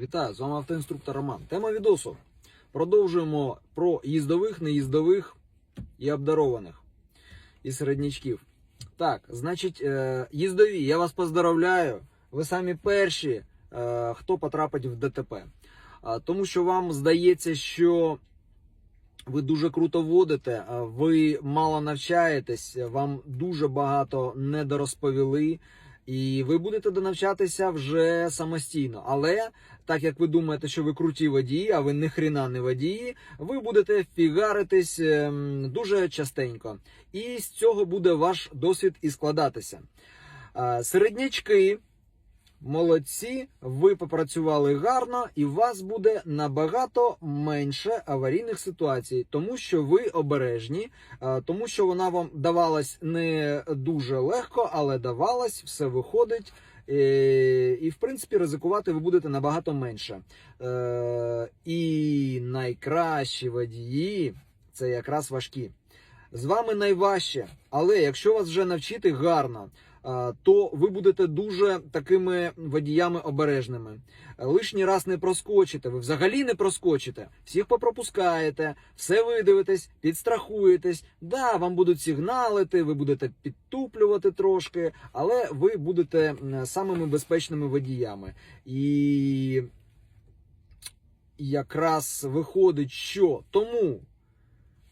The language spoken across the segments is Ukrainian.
Вітаю, з вами автоінструктор Роман. Тема відосу. Продовжуємо про їздових, неїздових і обдарованих і середнячків. Так, значить, е, їздові, я вас поздравляю. Ви самі перші, е, хто потрапить в ДТП. Тому що вам здається, що ви дуже круто водите, ви мало навчаєтесь, вам дуже багато недорозповіли. І ви будете донавчатися вже самостійно. Але так як ви думаєте, що ви круті водії, а ви не хрена не водії, ви будете фігаритись ем, дуже частенько. І з цього буде ваш досвід і складатися. Середнячки, молодці, ви попрацювали гарно, і у вас буде набагато менше аварійних ситуацій, тому що ви обережні, тому що вона вам давалась не дуже легко, але давалась, все виходить. Е, І, в принципі, ризикувати ви будете набагато менше. Е, І найкращі водії це якраз важкі. З вами найважче, але якщо вас вже навчити гарно, то ви будете дуже такими водіями обережними. Лишній раз не проскочите, ви взагалі не проскочите, всіх попропускаєте, все видивитесь, підстрахуєтесь. Да, вам будуть сигналити, ви будете підтуплювати трошки, але ви будете самими безпечними водіями. І якраз виходить, що тому,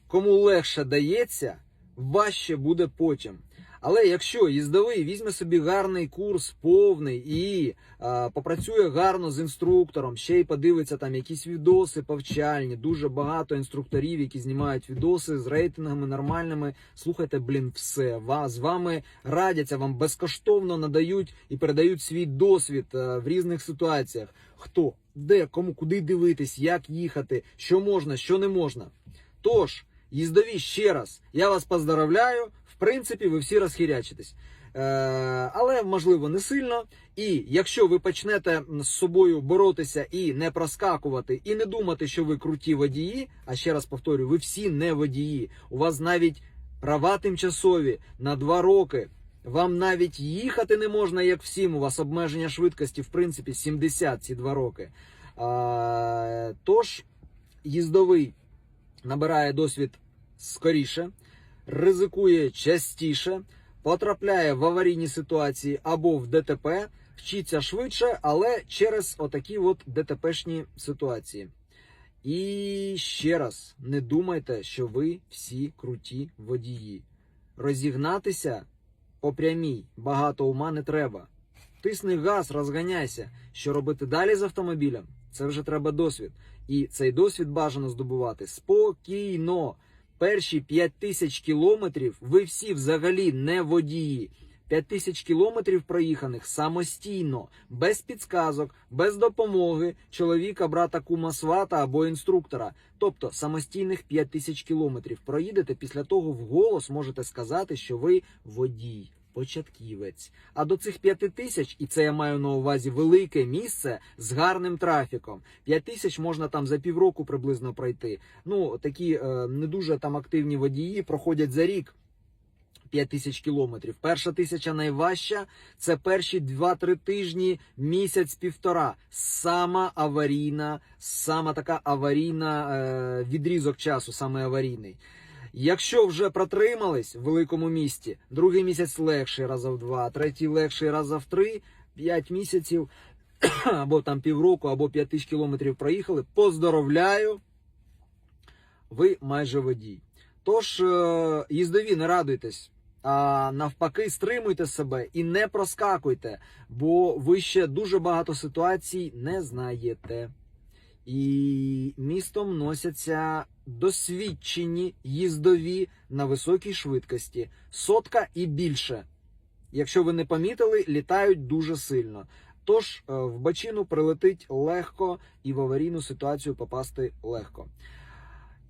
кому легше дається, важче буде потім. Але якщо їздовий візьме собі гарний курс, повний і а, попрацює гарно з інструктором, ще й подивиться там якісь відоси повчальні, дуже багато інструкторів, які знімають відоси з рейтингами нормальними. Слухайте, блін, все з вами радяться, вам безкоштовно надають і передають свій досвід а, в різних ситуаціях. Хто, де, кому, куди дивитись, як їхати, що можна, що не можна. Тож, їздові ще раз, я вас поздравляю. В принципі, ви всі розхірячитесь. Е, але можливо не сильно. І якщо ви почнете з собою боротися і не проскакувати, і не думати, що ви круті водії, а ще раз повторюю, ви всі не водії. У вас навіть права тимчасові на два роки. Вам навіть їхати не можна, як всім. У вас обмеження швидкості, в принципі, 70 ці два роки. А, тож, їздовий набирає досвід скоріше, ризикує частіше, потрапляє в аварійні ситуації або в ДТП, вчиться швидше, але через отакі от ДТПшні ситуації. І ще раз не думайте, що ви всі круті водії. Розігнатися по прямій багато ума не треба. Тисни газ, розганяйся. Що робити далі з автомобілем? Це вже треба досвід. І цей досвід бажано здобувати спокійно. Перші 5 тисяч кілометрів ви всі взагалі не водії. 5 тисяч кілометрів проїханих самостійно, без підсказок, без допомоги чоловіка, брата, кума, свата або інструктора. Тобто самостійних 5 тисяч кілометрів проїдете. Після того вголос можете сказати, що ви водій. Початківець. А до цих п'яти тисяч, і це я маю на увазі велике місце з гарним трафіком. П'ять тисяч можна там за півроку приблизно пройти. Ну такі е, не дуже там активні водії проходять за рік. 5 тисяч кілометрів. Перша тисяча найважча це перші 2-3 тижні, місяць-півтора. Сама аварійна, сама така аварійна е, відрізок часу, саме аварійний. Якщо вже протримались в великому місті, другий місяць легший раза в два, третій легший раза в три, п'ять місяців, або там півроку, або п'ять тисяч кілометрів проїхали. Поздоровляю, ви майже водій. Тож, е, їздові, не радуйтесь, а навпаки, стримуйте себе і не проскакуйте, бо ви ще дуже багато ситуацій не знаєте. І містом носяться досвідчені їздові на високій швидкості, сотка і більше. Якщо ви не помітили, літають дуже сильно. Тож е, в бачину прилетить легко і в аварійну ситуацію попасти легко.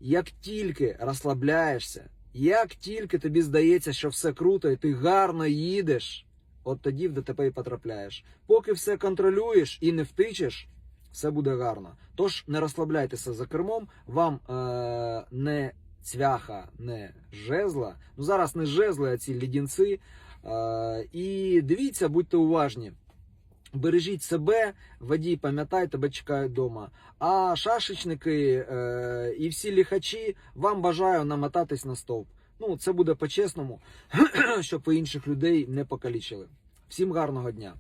Як тільки розслабляєшся, як тільки тобі здається, що все круто, і ти гарно їдеш, от тоді в ДТП і потрапляєш. Поки все контролюєш і не втичеш, все буде гарно. Тож не розслабляйтеся за кермом, вам е, не цвяха, не жезла. Ну зараз не жезли, а ці лідінці. Е, і дивіться, будьте уважні. Бережіть себе, водій, пам'ятай, тебе чекають вдома. А шашечники е, і всі ліхачі вам бажаю намотатись на стовп. Ну, це буде по-чесному, щоб ви інших людей не покалічили. Всім гарного дня!